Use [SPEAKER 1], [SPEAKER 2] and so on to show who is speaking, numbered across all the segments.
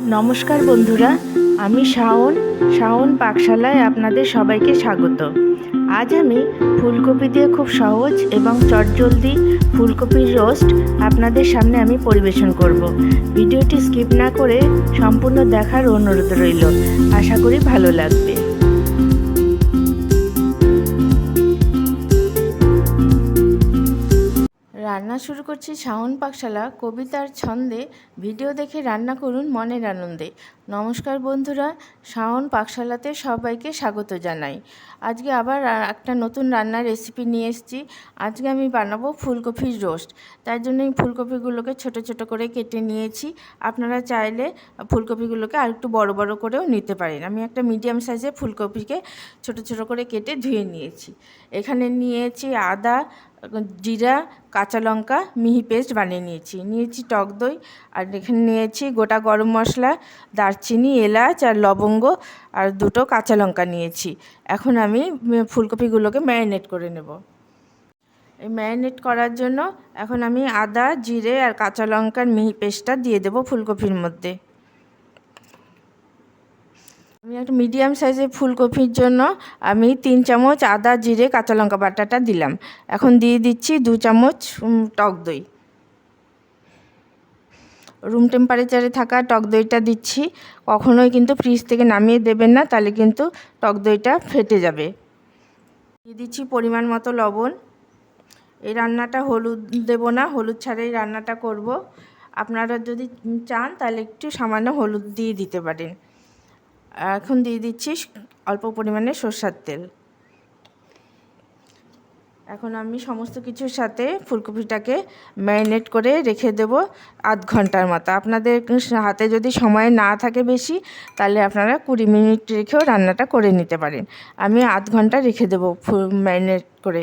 [SPEAKER 1] নমস্কার বন্ধুরা, আমি শাওন শাওন পাকশালায় আপনাদের সবাইকে স্বাগত। আজ আমি ফুলকপি দিয়ে খুব সহজ এবং চটজলদি ফুলকপির রোস্ট আপনাদের সামনে আমি পরিবেশন করব। ভিডিওটি স্কিপ না করে সম্পূর্ণ দেখার অনুরোধ রইল। আশা করি ভালো লাগবে। শুরু করছি শাওন পাকশালা, কবিতার ছন্দে। ভিডিও দেখে রান্না করুন মনের আনন্দে। নমস্কার বন্ধুরা, শাওন পাকশালাতে সবাইকে স্বাগত জানাই। আজকে আবার একটা নতুন রান্নার রেসিপি নিয়ে এসেছি। আজকে আমি বানাবো ফুলকপির রোস্ট তার জন্য এই ফুলকপিগুলোকে ছোট ছোট করে কেটে নিয়েছি। আপনারা চাইলে ফুলকপিগুলোকে আর একটু বড় বড় করেও নিতে পারেন। আমি একটা মিডিয়াম সাইজের ফুলকপিকে ছোট ছোট করে কেটে ধুয়ে নিয়েছি। এখানে নিয়েছি আদা জিরা, কাঁচা লঙ্কা, মিহি পেস্ট বানিয়ে নিয়েছি। নিয়েছি টক দই, আর এখানে নিয়েছি গোটা গরম মশলা, দারচিনি, এলাচ আর লবঙ্গ, আর দুটো কাঁচা লঙ্কা নিয়েছি। এখন আমি ফুলকপিগুলোকে ম্যারিনেট করে নেব। এই ম্যারিনেট করার জন্য এখন আমি আদা, জিরে আর কাঁচা লঙ্কার মিহি পেস্টটা দিয়ে দেবো ফুলকপির মধ্যে। একটা মিডিয়াম সাইজের ফুলকপির জন্য আমি তিন চামচ আদা, জিরে, কাঁচা লঙ্কা বাটাটা দিলাম। এখন দিয়ে দিচ্ছি দু চামচ টক দই। রুম টেম্পারেচারে থাকা টক দইটা দিচ্ছি। কখনোই কিন্তু ফ্রিজ থেকে নামিয়ে দেবেন না, তাহলে কিন্তু টক দইটা ফেটে যাবে। দিয়ে দিচ্ছি পরিমাণ মতো লবণ। এই রান্নাটা হলুদ দেব না, হলুদ ছাড়াই রান্নাটা করব। আপনারা যদি চান, তাহলে একটু সামান্য হলুদ দিয়ে দিতে পারেন। এখন দিয়ে দিচ্ছি অল্প পরিমাণে সর্ষার তেল। এখন আমি সমস্ত কিছুর সাথে ফুলকপিটাকে ম্যারিনেট করে রেখে দেব আধ ঘণ্টার মতো। আপনাদের হাতে যদি সময় না থাকে বেশি, তাহলে আপনারা কুড়ি মিনিট রেখেও রান্নাটা করে নিতে পারেন। আমি আধ ঘণ্টা রেখে দেবো ম্যারিনেট করে।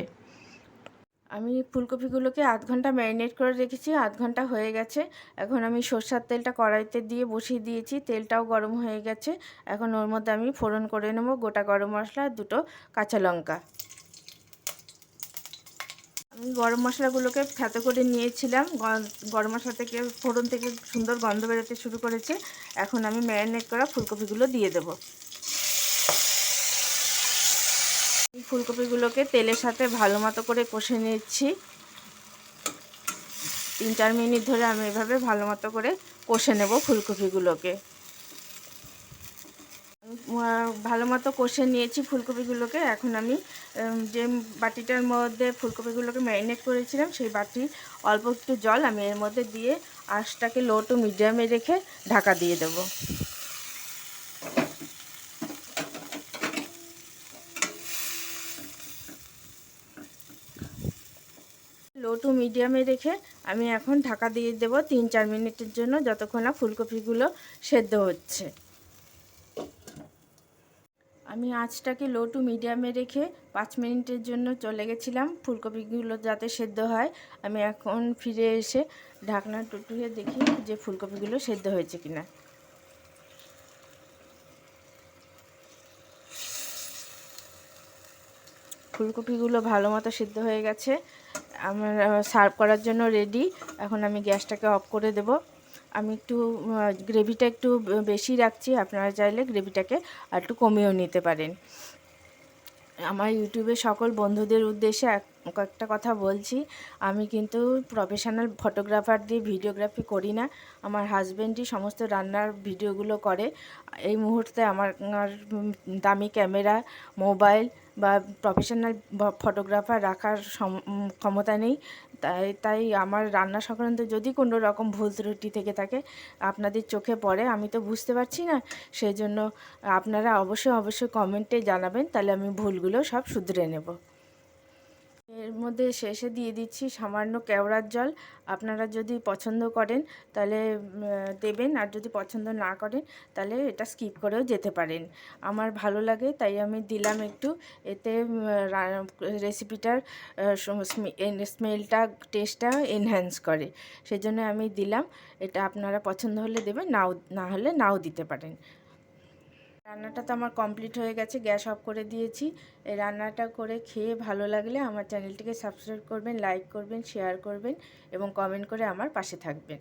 [SPEAKER 1] আমি ফুলকপিগুলোকে আধ ঘণ্টা ম্যারিনেট করে রেখেছি, আধ ঘণ্টা হয়ে গেছে। এখন আমি সর্ষার তেলটা কড়াইতে দিয়ে বসিয়ে দিয়েছি, তেলটাও গরম হয়ে গেছে। এখন ওর মধ্যে আমি ফোড়ন করে নেব, গোটা গরম মশলা আর দুটো কাঁচা লঙ্কা। আমি গরম মশলাগুলোকে ফ্যাতে করে নিয়েছিলাম গরম মশলা থেকে, ফোড়ন থেকে সুন্দর গন্ধ বেরোতে শুরু করেছে। এখন আমি ম্যারিনেট করা ফুলকপিগুলো দিয়ে দেবো এই ফুলকপিগুলোকে তেলের সাথে ভালো মতো করে কষে নিচ্ছি। তিন চার মিনিট ধরে আমি এভাবে ভালো মতো করে কষে নেব ফুলকপিগুলোকে। ভালো মতো কষে নিয়েছি ফুলকপিগুলোকে। এখন আমি যে বাটিটার মধ্যে ফুলকপিগুলোকে ম্যারিনেট করেছিলাম, সেই বাটি অল্প একটু জল আমি এর মধ্যে দিয়ে আঁচটাকে লো টু মিডিয়ামে রেখে ঢাকা দিয়ে দেবো। টু মিডিয়ামে রেখে আমি এখন ঢাকা দিয়ে দেবো তিন চার মিনিটের জন্য যতক্ষণ না ফুলকপিগুলো সেদ্ধ হচ্ছে। আমি আঁচটাকে লো টু মিডিয়ামে রেখে পাঁচ মিনিটের জন্য চলে গেছিলাম। ফুলকপিগুলো যাতে সেদ্ধ হয়, আমি এখন ফিরে এসে ঢাকনা টুটুয়ে দেখি যে ফুলকপিগুলো সেদ্ধ হয়েছে কিনা। ফুলকপিগুলো ভালো মতো সিদ্ধ হয়ে গেছে। আমার সার্ভ করার জন্য রেডি এখন আমি গ্যাসটাকে অফ করে দেব। আমি একটু গ্রেভিটা একটু বেশি রাখছি, আপনারা চাইলে গ্রেভিটাকে আর একটু কমিয়েও নিতে পারেন। আমার ইউটিউবে সকল বন্ধুদের উদ্দেশ্যে এক একটা কথা বলছি। আমি কিন্তু প্রফেশনাল ফটোগ্রাফার দিয়ে ভিডিওগ্রাফি করি না। আমার হাজব্যান্ডই সমস্ত রান্নার ভিডিওগুলো করে। এই মুহূর্তে আমার দামি ক্যামেরা মোবাইল বা প্রফেশনাল ফটোগ্রাফার রাখার ক্ষমতা নেই। তাই তাই আমার রান্না সংক্রান্ত যদি কোনো রকম ভুল ত্রুটি থেকে থাকে, আপনাদের চোখে পড়ে, আমি তো বুঝতে পারছি না। সেই জন্য আপনারা অবশ্যই অবশ্যই কমেন্টে জানাবেন। তাহলে আমি ভুলগুলো সব শুধরে নেব। এর মধ্যে শেষে দিয়ে দিচ্ছি সামান্য কেওড়ার জল। আপনারা যদি পছন্দ করেন তাহলে দেবেন, আর যদি পছন্দ না করেন তাহলে এটা স্কিপ করেও যেতে পারেন। আমার ভালো লাগে, তাই আমি দিলাম একটু। এতে রেসিপিটার স্মেলটা, টেস্টটা এনহ্যান্স করে। সেজন্য আমি দিলাম। এটা আপনারা পছন্দ হলে দেবেন, নাও, না হলে নাও দিতে পারেন। রান্নাটা তো আমার কমপ্লিট হয়ে গেছে, গ্যাস অফ করে দিয়েছি। এই রান্নাটা করে খেয়ে ভালো লাগলে আমার চ্যানেলটিকে সাবস্ক্রাইব করবেন লাইক করবেন শেয়ার করবেন এবং কমেন্ট করে আমার পাশে থাকবেন।